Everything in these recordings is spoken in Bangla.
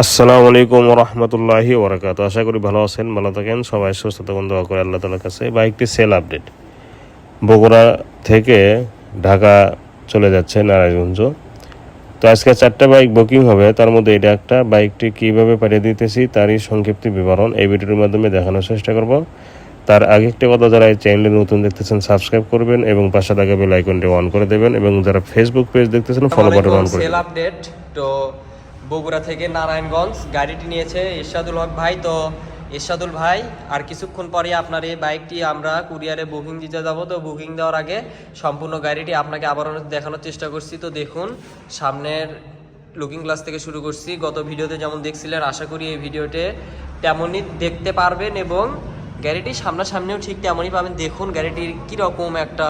আসসালামু আলাইকুম রহমতুল্লাহি ওবরাকাত আশা করি ভালো আছেন ভালো থাকেন। সবাই সুস্থ থাকুন দোয়া করে আল্লাহ তালার কাছে। বাইকটি সেল আপডেট। বগুড়া থেকে ঢাকা চলে যাচ্ছে নারায়ণগঞ্জ। তো আজকে চারটা বাইক বুকিং হবে। তার মধ্যে এটা একটা বাইকটি কীভাবে পাঠিয়ে দিতেছি তারই সংক্ষিপ্ত বিবরণ এই ভিডিওর মাধ্যমে দেখানোর চেষ্টা করব। তার আগে একটা কথা যারা এই চ্যানেলে নতুন দেখতেছেন সাবস্ক্রাইব করবেন এবং পাশে থাকা বেল আইকনটি অন করে দেবেন। এবং যারা ফেসবুক পেজ দেখতেছেন ফলো বাটন অন করে আপডেট। তো বগুড়া থেকে নারায়ণগঞ্জ, গাড়িটি নিয়েছে ইরশাদুল হক ভাই। তো ইরশাদুল ভাই, আর কিছুক্ষণ পরে আপনার এই বাইকটি আমরা কুরিয়ারে বুকিং দিতে যাব। তো বুকিং দেওয়ার আগে সম্পূর্ণ গাড়িটি আপনাকে আবারও দেখানোর চেষ্টা করছি। তো দেখুন, সামনের লুকিং গ্লাস থেকে শুরু করছি। গত ভিডিওতে যেমন দেখছিলেন, আশা করি এই ভিডিওতে তেমনই দেখতে পারবেন এবং গাড়িটি সামনাসামনিও ঠিক তেমনই পাবেন। দেখুন গাড়িটির কীরকম একটা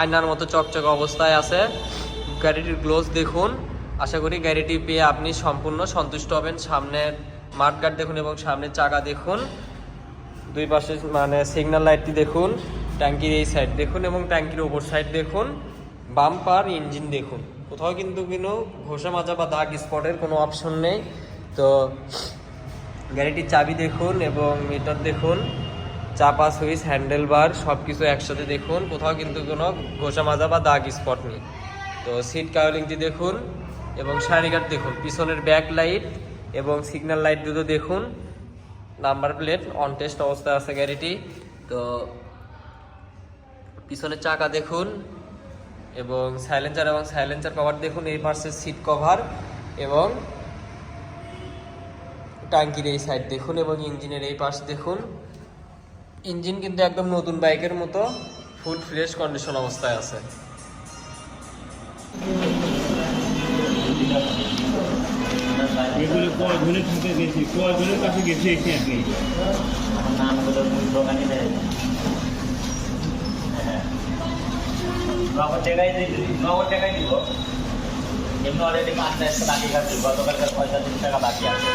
আয়নার মতো চকচক অবস্থায় আছে। গাড়িটির গ্লোজ দেখুন। আশা করি গাড়িটি পেয়ে আপনি সম্পূর্ণ সন্তুষ্ট হবেন। সামনের মাঠগার্ড দেখুন এবং সামনের চাকা দেখুন। দুই পাশে মানে সিগন্যাল লাইটটি দেখুন, ট্যাঙ্কির এই সাইড দেখুন এবং ট্যাঙ্কির ওপর সাইড দেখুন। বাম্পার ইঞ্জিন দেখুন। কোথাও কিন্তু কোনো ঘষা মাজা বা দাগ স্পটের কোনো অপশন নেই। তো গাড়িটির চাবি দেখুন এবং মিটার দেখুন। চাপা সুইচ হ্যান্ডেল বার সব কিছু একসাথে দেখুন। কোথাও কিন্তু কোনো ঘষা মাজা বা দাগ স্পট নেই। তো সিট কাউলিংটি দেখুন। এবং সারিগার্ড দেখুন, পিছনের ব্যাক লাইট এবং সিগন্যাল লাইট দুটো দেখুন। নাম্বার প্লেট অন টেস্ট অবস্থায় আছে গাড়িটি। তো পিছনের চাকা দেখুন এবং সাইলেন্সার এবং সাইলেন্সার কভার দেখুন, এই পাশের সিট কভার এবং টাঙ্কির এই সাইড দেখুন এবং ইঞ্জিনের এই পাশ দেখুন। ইঞ্জিন কিন্তু একদম নতুন বাইকের মতো ফুল ফ্রেশ কন্ডিশন অবস্থায় আছে। এগুলো কয়জনের থেকে গেছি কয়জনের কাছে গেছি এসে আপনি নামগুলো দোকানে নগদ টাকায় দিব। এমনি অলরেডি পাঁচ টাকা বাকি আছে গতকালকার পঁয়তাল্লিশ টাকা বাকি আছে।